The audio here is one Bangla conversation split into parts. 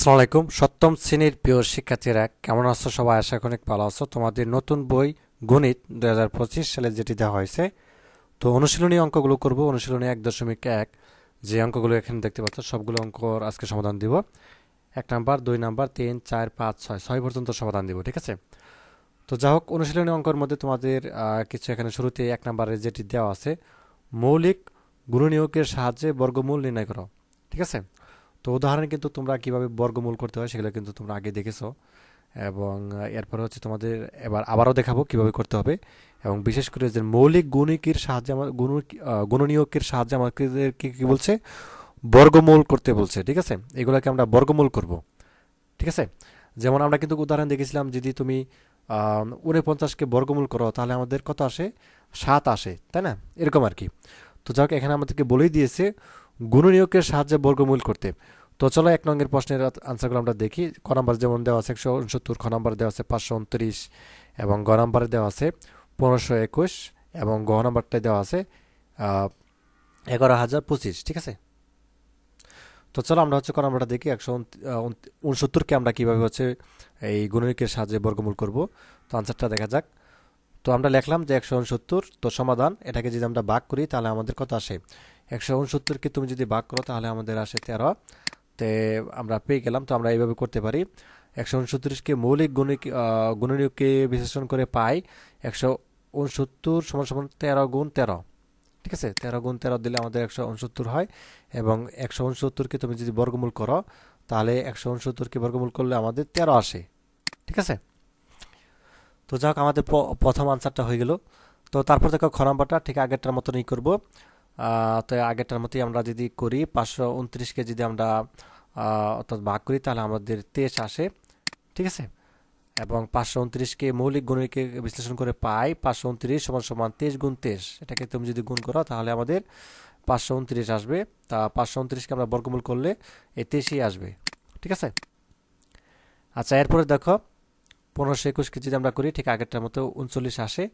আসসালামু আলাইকুম। সপ্তম শ্রেণির প্রিয় শিক্ষার্থীরা, কেমন আছো? সবাই আশা করি ভালো আছো। তোমাদের নতুন বই গণিত দু হাজার পঁচিশ সালে যেটি দেওয়া হয়েছে, তো অনুশীলনী অঙ্কগুলো করব। অনুশীলনী এক দশমিক এক, যে অঙ্কগুলো এখানে দেখতে পাচ্ছ, সবগুলো অঙ্কর আজকে সমাধান দিব। এক নাম্বার, দুই নাম্বার, তিন, চার, পাঁচ, ছয় ছয় পর্যন্ত সমাধান দিব, ঠিক আছে? তো যা হোক, অনুশীলনী অঙ্কর মধ্যে তোমাদের কিছু এখানে শুরুতে এক নাম্বারে যেটি দেওয়া আছে, মৌলিক গুণনীয়কের সাহায্যে বর্গমূল নির্ণয় করো, ঠিক আছে? তো উদাহরণ কিন্তু তোমরা কীভাবে বর্গমূল করতে হয় সেগুলো কিন্তু তোমরা আগে দেখেছ। এবং এরপরে হচ্ছে তোমাদের এবার আবারও দেখাবো কীভাবে করতে হবে। এবং বিশেষ করে যে মৌলিক গুণিকের সাহায্যে আমার গুণ গুণনীয়কের সাহায্যে আমাকে কী কি বলছে? বর্গমূল করতে বলছে, ঠিক আছে? এগুলোকে আমরা বর্গমূল করব, ঠিক আছে? যেমন আমরা কিন্তু উদাহরণ দেখেছিলাম, যদি তুমি উনপঞ্চাশকে বর্গমূল করো, তাহলে আমাদের কত আসে? সাত আসে, তাই না? এরকম আর কি। তো যাক, এখানে আমাদেরকে বলেই দিয়েছে গুণনীয়কের সাহায্যে বর্গমূল করতে। তো চলো এক নঙ্গের প্রশ্নের আনসারগুলো আমরা দেখি। ক নাম্বার যেমন দেওয়া আছে একশো উনসত্তর, খ নাম্বার দেওয়া আছে পাঁচশো উনত্রিশ এবং গ নাম্বারে দেওয়া আছে পনেরোশো একুশ এবং গ নাম্বারটায় দেওয়া আছে এগারো হাজার পঁচিশ, ঠিক আছে? তো চলো আমরা হচ্ছে ক নাম্বারটা দেখি, একশো উনসত্তরকে আমরা কীভাবে হচ্ছে এই গুণনীয়কের সাহায্যে বর্গমূল করব। তো আনসারটা দেখা যাক। তো আমরা লিখলাম যে একশো উনসত্তর, তো সমাধান, এটাকে যদি আমরা ভাগ করি তাহলে আমাদের কত আসে? একশো উনসত্তরকে তুমি যদি ভাগ করো তাহলে আমাদের আসে তেরো। তে আমরা পেয়ে গেলাম তো আমরা এইভাবে করতে পারি। একশো উনসত্তরকে মৌলিক গুণিক আহ, গুণনীয়ককে বিশ্লেষণ করে পাই একশো উনসত্তর সমান সমান তেরো গুণ তেরো। ঠিক আছে? তেরো গুণ তেরো দিলে আমাদের একশো উনসত্তর হয় এবং একশো উনসত্তরকে তুমি যদি বর্গমূল করো তাহলে একশো উনসত্তরকে বর্গমূল করলে আমাদের তেরো আসে। ঠিক আছে? তো যাক আমাদের প্রথম আনসারটা হয়ে গেল। তো তারপর দেখো খ নাম্বারটা ঠিক আগেরটার মতনই করব। তো আগেরটার মতোই আমরা যদি করি পাঁচশো উনত্রিশকে যদি আমরা অর্থাৎ ভাগ করি, তাহলে আমাদের তেইশ আসে, ঠিক আছে? এবং পাঁচশো উনত্রিশকে মৌলিক গুণকে বিশ্লেষণ করে পাই, পাঁচশো উনত্রিশ সমান সমান তেইশ গুণ তেইশ। এটাকে তুমি যদি গুণ করো, তাহলে আমাদের পাঁচশো উনত্রিশ আসবে। তা পাঁচশো উনত্রিশকে আমরা বর্গমূল করলে এই তেইশই আসবে, ঠিক আছে? আচ্ছা এরপরে দেখো, পনেরোশো একুশকে যদি আমরা করি, ঠিক আগেরটার মতো উনচল্লিশ আসে।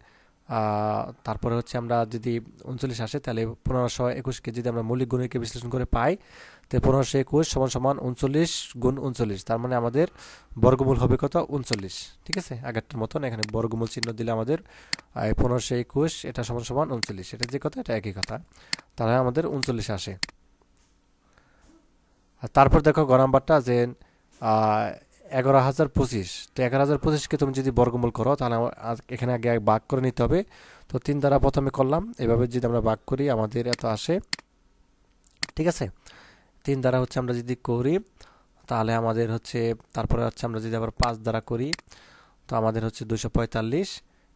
তারপরে হচ্ছে আমরা যদি উনচল্লিশ আসে, তাহলে পনেরোশো একুশকে যদি আমরা মৌলিক গুণকে বিশ্লেষণ করে পাই তো পনেরোশো একুশ সমান সমান উনচল্লিশ গুণ উনচল্লিশ। তার মানে আমাদের বর্গমূল হবে কত? উনচল্লিশ। ঠিক আছে? আগেরটার মতন এখানে বর্গমূল চিহ্ন দিলে আমাদের পনেরোশো একুশ, এটা সমান সমান উনচল্লিশ। এটা যে কথা, এটা একই কথা। তাহলে আমাদের উনচল্লিশ আসে। তারপর দেখো গ নাম্বারটা যে এগারো হাজার পঁচিশ। তো এগারো হাজার পঁচিশকে তুমি যদি বর্গমূল করো, তাহলে এখানে আগে ভাগ করে নিতে হবে। তো তিন দ্বারা প্রথমে করলাম, এভাবে যদি আমরা ভাগ করি, আমাদের এত আসে। ঠিক আছে? তিন দ্বারা হচ্ছে আমরা যদি করি, তাহলে আমাদের হচ্ছে, তারপরে হচ্ছে আমরা যদি আবার পাঁচ দ্বারা করি, তো আমাদের হচ্ছে দুশো পঁয়তাল্লিশ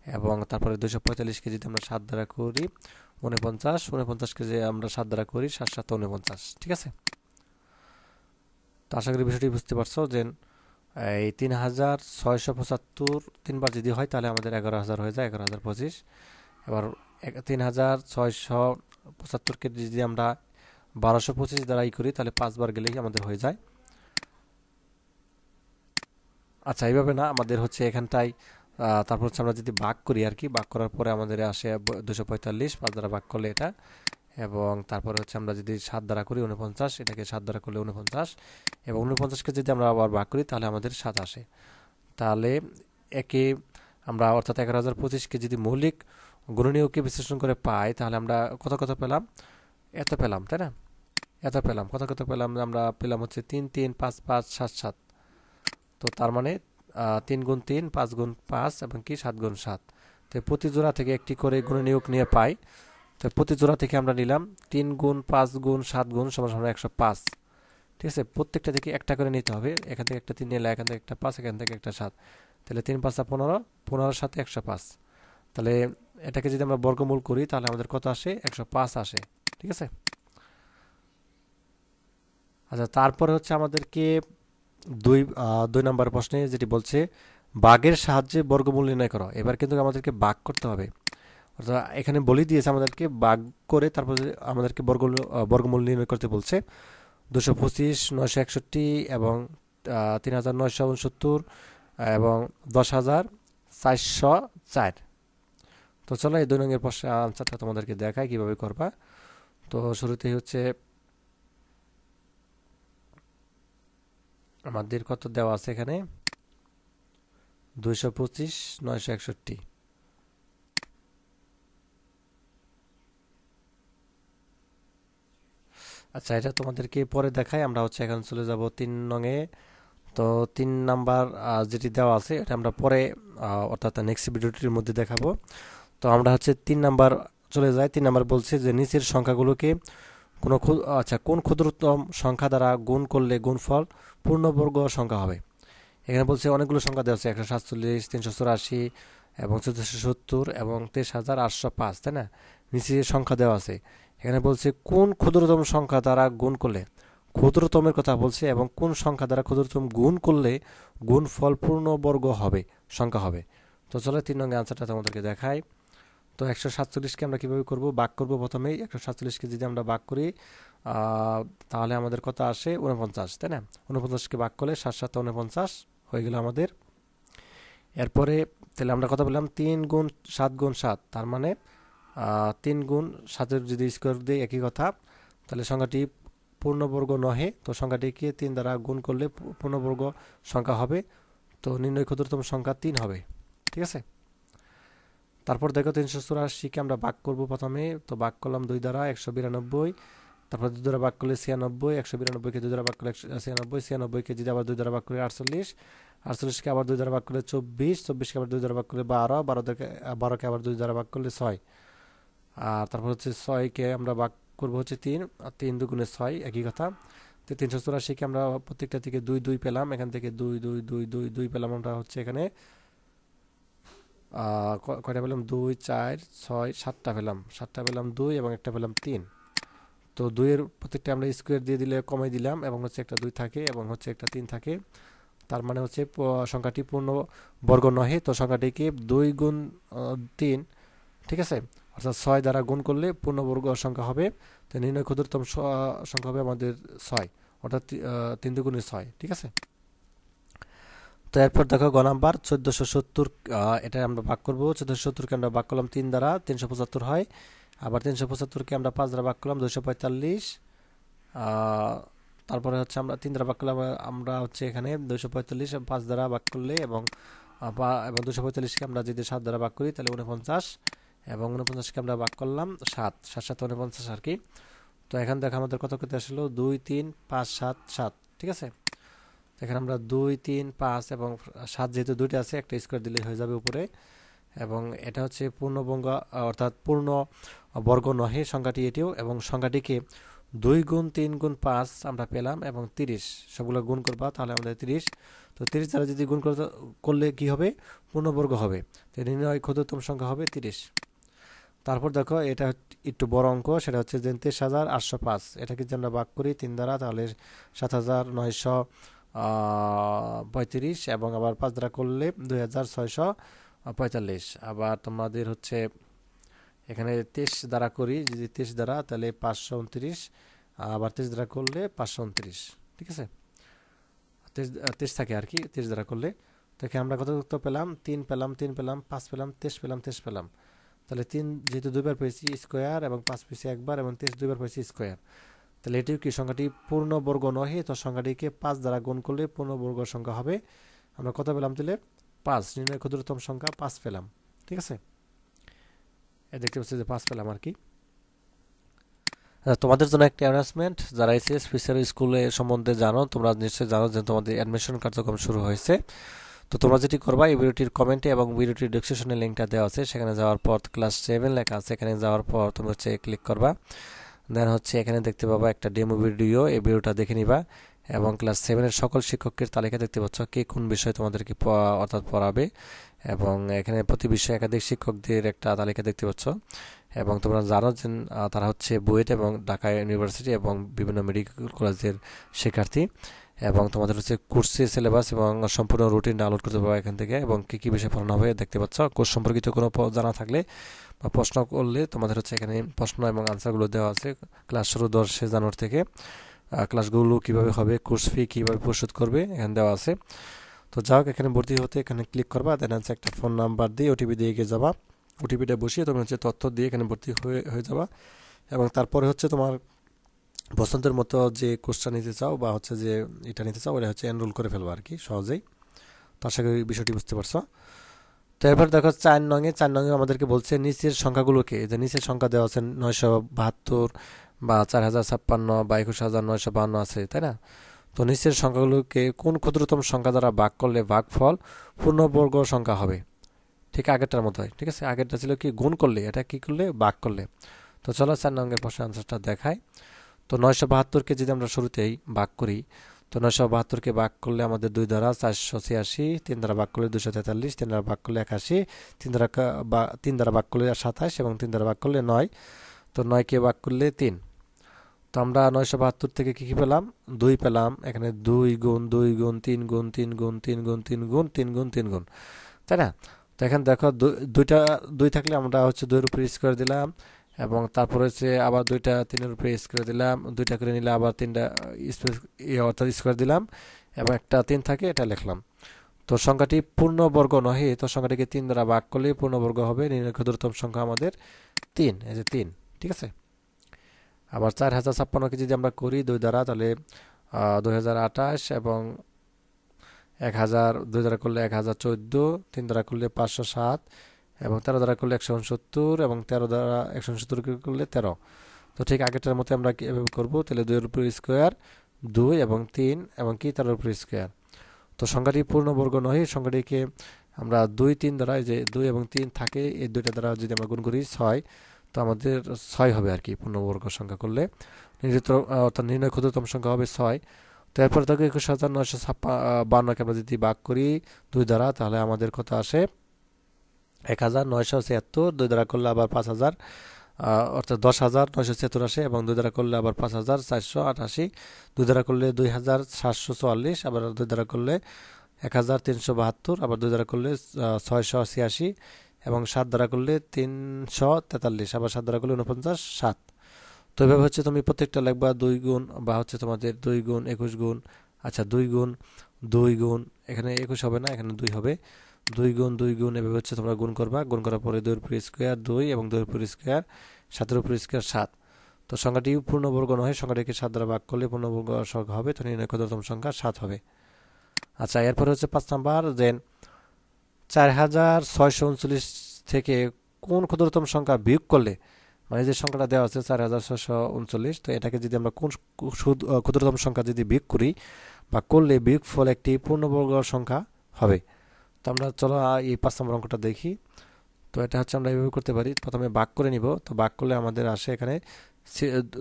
এবং তারপরে দুশো পঁয়তাল্লিশকে যদি আমরা সাত দ্বারা করি উনপঞ্চাশ উনপঞ্চাশকে যে আমরা সাত দ্বারা করি সাত সাত উনপঞ্চাশ ঠিক আছে? তো আশা করি বিষয়টি বুঝতে পারছ যে এই তিন হাজার ছয়শো পঁচাত্তর তিনবার যদি হয়, তাহলে আমাদের এগারো হাজার হয়ে যায়, এগারো হাজার পঁচিশ। এবার তিন হাজার ছয়শো পঁচাত্তরকে যদি আমরা বারোশো পঁচিশ দ্বারা ই করি, তাহলে পাঁচবার গেলেই আমাদের হয়ে যায়। আচ্ছা এইভাবে না, আমাদের হচ্ছে এখানটায় তারপর হচ্ছে আমরা যদি ভাগ করি আর কি, ভাগ করার পরে আমাদের আসে দুশো পঁয়তাল্লিশ, পাঁচ দ্বারা ভাগ করলে এটা এবং তারপরে হচ্ছে আমরা যদি সাত দ্বারা করি উনপঞ্চাশ এটাকে সাত দ্বারা করলে উনপঞ্চাশ এবং উনপঞ্চাশকে যদি আমরা আবার ভাগ করি তাহলে আমাদের সাত আসে। তাহলে একে আমরা অর্থাৎ এগারো হাজার পঁচিশকে যদি মৌলিক গুণনীয়কে বিশ্লেষণ করে পাই, তাহলে আমরা কত কত পেলাম? এত পেলাম, তাই না? এত পেলাম, কত কত পেলাম? আমরা পেলাম হচ্ছে তিন তিন, পাঁচ পাঁচ, সাত সাত। তো তার মানে তিন গুণ তিন, পাঁচ গুণ পাঁচ এবং কি? সাত গুণ সাত। তো প্রতি জোড়া থেকে একটি করে গুণনীয়ক নিয়ে পাই। তো প্রতি জোড়া থেকে আমরা নিলাম তিন গুণ পাঁচ গুণ সাত গুণ সমান সমান একশো পাঁচ। ঠিক আছে? প্রত্যেকটা থেকে একটা করে নিতে হবে। এখান থেকে একটা তিন নিলে এখান থেকে একটা পাঁচ, এখান থেকে একটা সাত। তাহলে তিন পাঁচটা পনেরো, পনেরোর সাথে একশো পাঁচ। তাহলে এটাকে যদি আমরা বর্গমূল করি, তাহলে আমাদের কত আসে? একশো পাঁচ আসে। ঠিক আছে? আচ্ছা তারপরে হচ্ছে আমাদেরকে দুই দুই নম্বর প্রশ্নে যেটি বলছে, বাঘের সাহায্যে বর্গমূল নির্ণয় করো। এবার কিন্তু আমাদেরকে বাঘ করতে হবে। অর্থাৎ এখানে বলেই দিয়েছে আমাদেরকে বাঘ করে তারপরে আমাদেরকে বর্গ বর্গমূল নির্ণয় করতে বলছে। দুশো পঁচিশ, নয়শো একষট্টি এবং তিন হাজার নয়শো উনসত্তর এবং দশ হাজার চারশো চার। তো চলো এই দুই রঙের প্রশ্ন আনসারটা তোমাদেরকে দেখায় কীভাবে করবা। তো শুরুতেই হচ্ছে, আমাদের কত দেওয়া আছে এখানে? দুইশো পঁচিশ, নয়শো একষট্টি। আচ্ছা এটা তোমাদেরকে পরে দেখাই, আমরা হচ্ছে এখন চলে যাব তিন নঙে তো তিন নাম্বার যেটি দেওয়া আছে, এটা আমরা পরে অর্থাৎ নেক্সট ভিডিওটির মধ্যে দেখাবো। তো আমরা হচ্ছে তিন নাম্বার চলে যাই। তিন নাম্বার বলছে যে, নিচের সংখ্যাগুলোকে কোনো আচ্ছা কোন ক্ষুদ্রতম সংখ্যা দ্বারা গুণ করলে গুণফল পূর্ণবর্গ সংখ্যা হবে? এখানে বলছে অনেকগুলো সংখ্যা দেওয়া আছে, একশো সাতচল্লিশ, তিনশো চুরাশি এবং চোদ্দোশো সত্তর এবং তেইশ হাজার আটশো পাঁচ, তাই না? নিচে সংখ্যা দেওয়া আছে। এখানে বলছে, কোন ক্ষুদ্রতম সংখ্যা দ্বারা গুণ করলে? ক্ষুদ্রতমের কথা বলছে এবং কোন সংখ্যা দ্বারা ক্ষুদ্রতম গুণ করলে গুণ গুণফল পূর্ণবর্গ হবে, সংখ্যা হবে? তো চলো তিন নম্বর আনসারটা তোমাদেরকে দেখাই। তো একশো সাতচল্লিশকে আমরা কীভাবে করব? বাক করব প্রথমেই। একশো সাতচল্লিশকে যদি আমরা বাক করি তাহলে আমাদের কথা আসে? উনপঞ্চাশ তাই না? উনপঞ্চাশকে বাক করলে সাত সাত উনপঞ্চাশ হয়ে গেল আমাদের। এরপরে তাহলে আমরা কথা বললাম তিন গুণ সাত গুণ সাত, তার মানে তিন গুণ সাতের যদি স্কোয়ার দিই একই কথা, তাহলে সংখ্যাটি পূর্ণবর্গ নহে। তো সংখ্যাটিকে তিন দ্বারা গুণ করলে পূর্ণবর্গ সংখ্যা হবে। তো নির্ণয় ক্ষুদ্রতম সংখ্যা তিন হবে। ঠিক আছে? তারপর দেখো তিনশো চুরাশিকে আমরা বাক করব প্রথমে। তো বাক করলাম দুই দ্বারা একশো বিরানব্বই। তারপর দুই দ্বারা বাক করলে ছিয়ানব্বই। একশো বিরানব্বইকে দুই দ্বারা বাক করলে ছিয়ানব্বই। ছিয়ানব্বইকে যদি আবার দুই দ্বারা বাক করলে আটচল্লিশ। আটচল্লিশকে আবার দুই দ্বারা বাক করলে চব্বিশ। চব্বিশকে আবার দুই দ্বারা বাক করলে বারো। বারো বারোকে আবার দুই দ্বারা বাক করলে ছয়। আর তারপর হচ্ছে ছয়কে আমরা বাক করব হচ্ছে তিন, আর তিন দুগুণে ছয়, একই কথা। তো তিনশো চুরাশিকে আমরা প্রত্যেকটা থেকে দুই দুই পেলাম, এখান থেকে দুই দুই দুই দুই দুই পেলাম আমরা হচ্ছে এখানে কয়টা পেলাম? দুই, চার, ছয়, সাতটা পেলাম। সাতটা পেলাম দুই এবং একটা পেলাম তিন। তো দুইয়ের প্রত্যেকটা আমরা স্কোয়ার দিয়ে দিলে কমাই দিলাম এবং হচ্ছে একটা দুই থাকে এবং হচ্ছে একটা তিন থাকে। তার মানে হচ্ছে সংখ্যাটি পূর্ণ বর্গ নহে, তো সংখ্যাটিকে দুই গুণ তিন। ঠিক আছে? অর্থাৎ ছয় দ্বারা গুণ করলে পূর্ণবর্গ সংখ্যা হবে, তো নির্ণয় ক্ষুদ্রতম সংখ্যা হবে আমাদের ছয়, অর্থাৎ তিন দুগুণে ছয়, ঠিক আছে? তো এরপর দেখো গ নাম্বার, চোদ্দোশো সত্তর এটা আমরা ভাগ করব। চোদ্দোশো সত্তরকে আমরা ভাগ করলাম তিন দ্বারা, তিনশো পঁচাত্তর হয়। আবার তিনশো পঁচাত্তরকে আমরা পাঁচ দ্বারা ভাগ করলাম দুশো পঁয়তাল্লিশ। তারপরে হচ্ছে আমরা তিন দ্বারা ভাগ করলাম, আমরা হচ্ছে এখানে দুশো পঁয়তাল্লিশ পাঁচ দ্বারা ভাগ করলে এবং এবং দুশো পঁয়তাল্লিশকে আমরা যদি সাত দ্বারা ভাগ করি তাহলে উনপঞ্চাশ। এবং উনপঞ্চাশকে আমরা ভাগ করলাম সাত সাত সাত উনপঞ্চাশ আর কি। তো এখন দেখো আমাদের কত করতে আসলো? দুই, তিন, পাঁচ, সাত সাত, ঠিক আছে? এখানে আমরা দুই, তিন, পাঁচ এবং সাত যেহেতু দুইটা আছে, একটা স্কোয়ার দিলে হয়ে যাবে উপরে। এবং এটা হচ্ছে পূর্ণবঙ্গ, অর্থাৎ পূর্ণ বর্গ নহে, সংখ্যাটি এটিও। এবং সংখ্যাটিকে দুই গুণ তিন গুণ পাঁচ আমরা পেলাম এবং তিরিশ। সবগুলো গুণ করবা, তাহলে আমাদের তিরিশ। তো তিরিশ দ্বারা যদি গুণ করলে কি হবে? পূর্ণবর্গ হবে। তো নির্ণয় ক্ষুদ্রতম সংখ্যা হবে তিরিশ। তারপর দেখো, এটা একটু বড় অঙ্ক, সেটা হচ্ছে যে তেইশ হাজার আটশো পাঁচ। এটাকে যদি আমরা ভাগ করি তিন দ্বারা, তাহলে সাত হাজার নয়শো পঁয়ত্রিশ এবং আবার পাঁচ দ্বারা করলে দুই হাজার ছয়শো পঁয়তাল্লিশ। আবার তোমাদের হচ্ছে, এখানে তেইশ দ্বারা করি, যদি তেইশ দ্বারা, তাহলে পাঁচশো উনত্রিশ। আবার তেইশ দ্বারা করলে পাঁচশো উনত্রিশ, ঠিক আছে? তেইশ তেইশ থাকে আর কি, তেইশ দ্বারা করলে। তো এখানে আমরা কত পেলাম? তিন পেলাম তিন পেলাম, পাঁচ পেলাম, তেইশ পেলাম তেইশ পেলাম। তাহলে তিন, যেহেতু দুইবার পেয়েছি স্কোয়ার এবং পাঁচ পেয়েছি একবার এবং তেইশ, দুইবার পেয়েছি স্কোয়ার। তাহলে এটিও কি সংখ্যাটি পূর্ণবর্গ নহে? তো সংখ্যাটিকে পাঁচ দ্বারা গুণ করলে পূর্ণবর্গ সংখ্যা হবে, আমরা কত পেলাম তাহলে? পাঁচ, নির্ণয় ক্ষুদ্রতম সংখ্যা পাঁচ পেলাম, ঠিক আছে? এ দেখতে পাচ্ছি যে পাঁচ পেলাম আর কি। তোমাদের জন্য একটা অ্যানাউন্সমেন্ট যারা এসে স্পেশাল স্কুলে সম্বন্ধে জানো, তোমরা নিশ্চয়ই জানো যে তোমাদের অ্যাডমিশন কার্যক্রম শুরু হয়েছে। তো তোমরা যেটি করবা, এই ভিডিওটির কমেন্টে এবং ভিডিওটির ডিসক্রিপশনে লিঙ্কটা দেওয়া আছে। সেখানে যাওয়ার পর ক্লাস সেভেন লেখা আছে। এখানে যাওয়ার পর তুমি হচ্ছে ক্লিক করবা। দেন হচ্ছে এখানে দেখতে পাবা একটা ডেমো ভিডিও এই ভিডিওটা দেখে নিবা। এবং ক্লাস সেভেনের সকল শিক্ষকের তালিকা দেখতে পাচ্ছ কে কোন বিষয় তোমাদেরকে অর্থাৎ পড়াবে। এবং এখানে প্রতি বিষয়ে একাধিক শিক্ষকদের একটা তালিকা দেখতে পাচ্ছ। এবং তোমরা জানো যে তারা হচ্ছে বুয়েট এবং ঢাকা ইউনিভার্সিটি এবং বিভিন্ন মেডিকেল কলেজের শিক্ষার্থী। এবং তোমাদের হচ্ছে কোর্সে সিলেবাস এবং সম্পূর্ণ রুটিন ডাউনলোড করতে পারবে এখান থেকে এবং কী কী বিষয় পড়ানো হবে দেখতে পাচ্ছ। কোর্স সম্পর্কিত কোনো জানা থাকলে বা প্রশ্ন করলে তোমাদের হচ্ছে এখানে প্রশ্ন এবং আনসারগুলো দেওয়া আছে ক্লাস শুরু দশে জানুয়ারি থেকে। ক্লাসগুলো কীভাবে হবে কোর্স ফি কীভাবে পরিশোধ করবে এখানে দেওয়া আছে। তো যাও এখানে ভর্তি হতে এখানে ক্লিক করবা দেন হচ্ছে একটা ফোন নাম্বার দিয়ে ওটিপি দিয়ে গিয়ে যাবা। ওটিপিটা বসিয়ে তুমি হচ্ছে তথ্য দিয়ে এখানে ভর্তি হয়ে হয়ে যাবা এবং তারপরে হচ্ছে তোমার বসন্তের মতো যে কোর্সটা নিতে চাও বা হচ্ছে যে এটা নিতে চাও, ওটা হচ্ছে এনরোল করে ফেলব আর কি সহজেই। তো আশা করি বিষয়টি বুঝতে পারছ। তো এবার দেখো চার নঙে চার নঙে আমাদেরকে বলছে নিচের সংখ্যাগুলোকে যে নিচের সংখ্যা দেওয়া আছে নয়শো বাহাত্তর বা চার হাজার ছাপ্পান্ন বা একুশ হাজার নয়শো বাহান্ন আছে, তাই না? তো নিচের সংখ্যাগুলোকে কোন ক্ষুদ্রতম সংখ্যা দ্বারা ভাগ করলে ভাগফল পূর্ণবর্গ সংখ্যা হবে? ঠিক আগেরটার মতো হয় ঠিক আছে? আগেরটা ছিল কি? গুণ করলে, এটা কি করলে? ভাগ করলে। তো চলো চার নঙ্গের প্রশ্নের আনসারটা দেখাই। তো নয়শো বাহাত্তরকে যদি আমরা শুরুতেই ভাগ করি, তো নয়শো বাহাত্তরকে ভাগ করলে আমাদের দুই দ্বারা চারশো ছিয়াশি, তিন দ্বারা ভাগ করলে দুশো তেতাল্লিশ, তিন দ্বারা ভাগ করলে একাশি, তিন দ্বারা বা তিন দ্বারা ভাগ করলে সাতাশ এবং তিন দ্বারা ভাগ করলে নয়। তো নয়কে ভাগ করলে তিন। তো আমরা নয়শো বাহাত্তর থেকে কী কী পেলাম? দুই পেলাম। এখানে দুই গুণ দুই গুণ, তিন গুণ তিন গুণ তিন গুণ তিন গুণ তিন গুণ তিন গুণ। তাই না? তো এখানে দেখো দুইটা দুই থাকলে আমরা হচ্ছে দুইয়ের উপরে স্কোয়ার দিলাম। এবং তারপরে হচ্ছে আবার দুইটা তিনের উপরে স্কোয়ার দিলাম, দুইটা করে নিলে আবার তিনটা স্পেস অর্থাৎ স্কোয়ার দিলাম, এবং একটা তিন থাকে, এটা লিখলাম। তো সংখ্যাটি পূর্ণবর্গ নহে, তো সংখ্যাটিকে তিন দ্বারা ভাগ করলে পূর্ণবর্গ হবে নির্ণয় ক্ষুদ্রতম সংখ্যা আমাদের তিন, এই যে তিন, ঠিক আছে? আবার চার হাজার ছাপ্পান্ন কেজি যদি আমরা করি দুই দ্বারা, তাহলে দুই হাজার আঠাশ এবং এক হাজার, দুই দ্বারা করলে এক হাজার চোদ্দ, তিন দ্বারা করলে পাঁচশো সাত এবং তেরো দ্বারা করলে একশো উনসত্তর এবং তেরো দ্বারা একশো উনসত্তর করলে তেরো। তো ঠিক আগেরটার মতো আমরা এভাবে করব? তাহলে দুইয়ের উপর স্কোয়ার, দুই এবং তিন এবং কি? তেরোর উপর স্কোয়ার। তো সংখ্যাটি পূর্ণবর্গ নয় সংখ্যাটিকে আমরা দুই, তিন দ্বারা যে দুই এবং তিন থাকে, এই দুইটা দ্বারা যদি আমরা গুণ করি ছয়, তো আমাদের ছয় হবে আর কি পূর্ণবর্গ সংখ্যা করলে। নির্দিত অর্থাৎ নির্ণয় ক্ষুদ্রতম সংখ্যা হবে ছয়। তো এরপর দেখো একুশ হাজার নয়শো ছাপ্পা, বান্নকে আমরা যদি ভাগ করি দুই দ্বারা, তাহলে আমাদের কত আসে? এক হাজার নয়শো ছিয়াত্তর, দুই দ্বারা করলে আবার পাঁচ হাজার অর্থাৎ দশ হাজার নয়শো ছিয়াত্তর আসে এবং দুই দ্বারা করলে আবার পাঁচ হাজার চারশো আটাশি, দুই দ্বারা করলে দুই হাজার সাতশো চুয়াল্লিশ, আবার দুই দ্বারা করলে এক হাজার তিনশো বাহাত্তর, আবার দুই দ্বারা করলে ছয়শো ছিয়াশি এবং সাত দ্বারা করলে তিনশো তেতাল্লিশ, আবার সাত দ্বারা করলে উনপঞ্চাশ সাত তো এভাবে হচ্ছে তুমি প্রত্যেকটা লিখবা দুই গুণ বা হচ্ছে তোমাদের দুই গুণ, একুশ গুণ আচ্ছা দুই গুণ দুই গুণ, এখানে একুশ হবে না, এখানে দুই হবে। দুই গুণ দুই গুণ এভাবে হচ্ছে তোমরা গুণ করবা। গুণ করার পরে দুইয়ের উপর স্কোয়ার দুই এবং দুইয়ের উপর স্কোয়ার সাতের উপর স্কোয়ার সাত। তো সংখ্যাটি পূর্ণবর্গ নয়, সংখ্যাটিকে সাত দ্বারা ভাগ করলে পূর্ণবর্গ সংখ্যা হবে, তো নির্ণয় ক্ষুদ্রতম সংখ্যা সাত হবে। আচ্ছা এরপরে হচ্ছে পাঁচ নাম্বার দেন চার হাজার ছয়শো উনচল্লিশ থেকে কোন ক্ষুদ্রতম সংখ্যা বিয়োগ করলে? মানে যে সংখ্যাটা দেওয়া আছে চার হাজার ছশো উনচল্লিশ, তো এটাকে যদি আমরা কোন ক্ষুদ্রতম সংখ্যা যদি বিয়োগ করি বা করলে বিয়োগ ফল একটি পূর্ণবর্গ সংখ্যা হবে। তো আমরা, চলো এই পাঁচ নম্বর অঙ্কটা দেখি। তো এটা হচ্ছে আমরা এইভাবে করতে পারি। প্রথমে বাক করে নিব। তো বাক করলে আমাদের আসে এখানে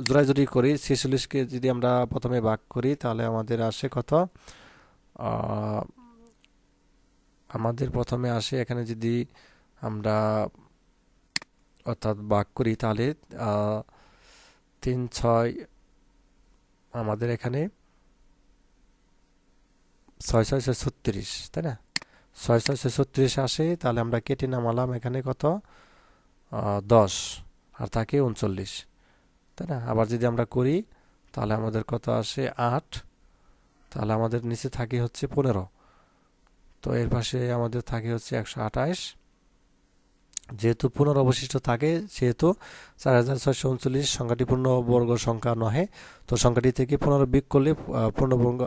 জোড়াই করি। ছেচল্লিশকে যদি আমরা প্রথমে বাক করি, তাহলে আমাদের আসে কত? আমাদের প্রথমে আসে এখানে যদি আমরা অর্থাৎ বাক করি, তাহলে তিন, ছয় আমাদের এখানে ছয় ছয় ছয়, ছত্রিশ, তাই না? ছয় ছয় ছত্রিশ আসে তাহলে আমরা কেটে নামালাম এখানে কত? দশ, আর থাকে উনচল্লিশ। তাই না? আবার যদি আমরা করি, তাহলে আমাদের কত আসে? আট। তাহলে আমাদের নিচে থাকে হচ্ছে পনেরো। তো এর পাশে আমাদের থাকে হচ্ছে একশো আঠাশ। যেহেতু পুনরবশিষ্ট থাকে, সেহেতু চার হাজার ছয়শো উনচল্লিশ সংখ্যাটি পূর্ণবর্গ সংখ্যা নহে। তো সংখ্যাটি থেকে পুনর্বিক করলে পূর্ণবর্গ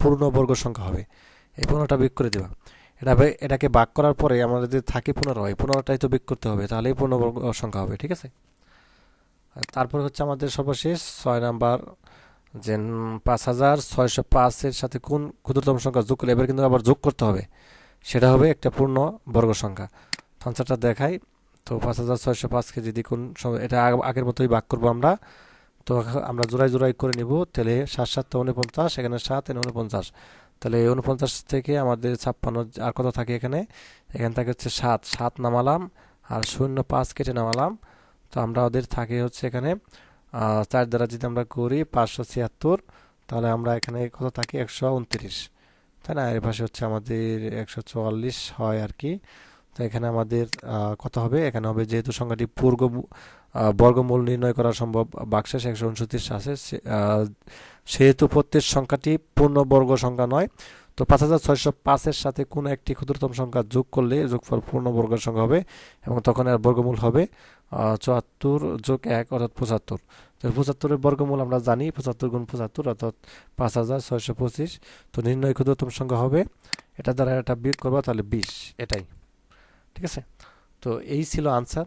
পূর্ণবর্গ সংখ্যা হবে। এই পনেরোটা বিক করে দেওয়া এটা এটাকে বাক করার পরে আমাদের যদি থাকে পনেরো হয় পনেরোটাই তো বিক করতে হবে, তাহলেই পূর্ণবর্গ সংখ্যা হবে, ঠিক আছে? তারপর হচ্ছে আমাদের সর্বশেষ ছয় নাম্বার, যে পাঁচ হাজার ছয়শো পাঁচের সাথে কোন ক্ষুদ্রতম সংখ্যা যোগ করলে, এবার কিন্তু আবার যোগ করতে হবে। সেটা হবে একটা পূর্ণ বর্গ সংখ্যা। আনসারটা দেখাই, তো পাঁচ হাজার ছয়শো পাঁচকে যদি কোন এটা আগের মতোই ভাগ করব আমরা, তো আমরা জোড়াই জোড়াই করে নিব, তাহলে সাত সাত উনপঞ্চাশ, এখানে সাত এনে উনপঞ্চাশ। তাহলে উনপঞ্চাশ থেকে আমাদের ছাপ্পান্ন আর কত থাকে এখানে? এখান থাকে হচ্ছে সাত। সাত নামালাম আর শূন্য পাঁচ কেটে নামালাম। তো আমরা ওদের থাকে হচ্ছে এখানে চার দ্বারা যদি আমরা করি পাঁচশো ছিয়াত্তর, তাহলে আমরা এখানে কত থাকি? একশো উনত্রিশ। তাই না? এর পাশে হচ্ছে আমাদের একশো চুয়াল্লিশ হয় আর কি। তো এখানে আমাদের কত হবে? এখানে হবে যেহেতু সংখ্যাটি পূর্ব বর্গমূল নির্ণয় করা সম্ভব। বাক্সেস একশো উনত্রিশ আছে। সেহেতু প্রত্যেক সংখ্যাটি পূর্ণবর্গ সংখ্যা নয়। তো পাঁচ হাজার ছয়শো পাঁচের সাথে কোনো একটি ক্ষুদ্রতম সংখ্যা যোগ করলে যোগফল পূর্ণবর্গের সংখ্যা হবে এবং তখন এর বর্গমূল হবে চুয়াত্তর যোগ এক অর্থাৎ পঁচাত্তর। তো পঁচাত্তরের বর্গমূল আমরা জানি, পঁচাত্তর গুণ পঁচাত্তর অর্থাৎ পাঁচ হাজার ছয়শো পঁচিশ। তো নির্ণয় ক্ষুদ্রতম সংখ্যা হবে, এটা দ্বারা এটা বিয়োগ করব তাহলে বিশ, এটাই। ঠিক আছে? তো এই ছিল আনসার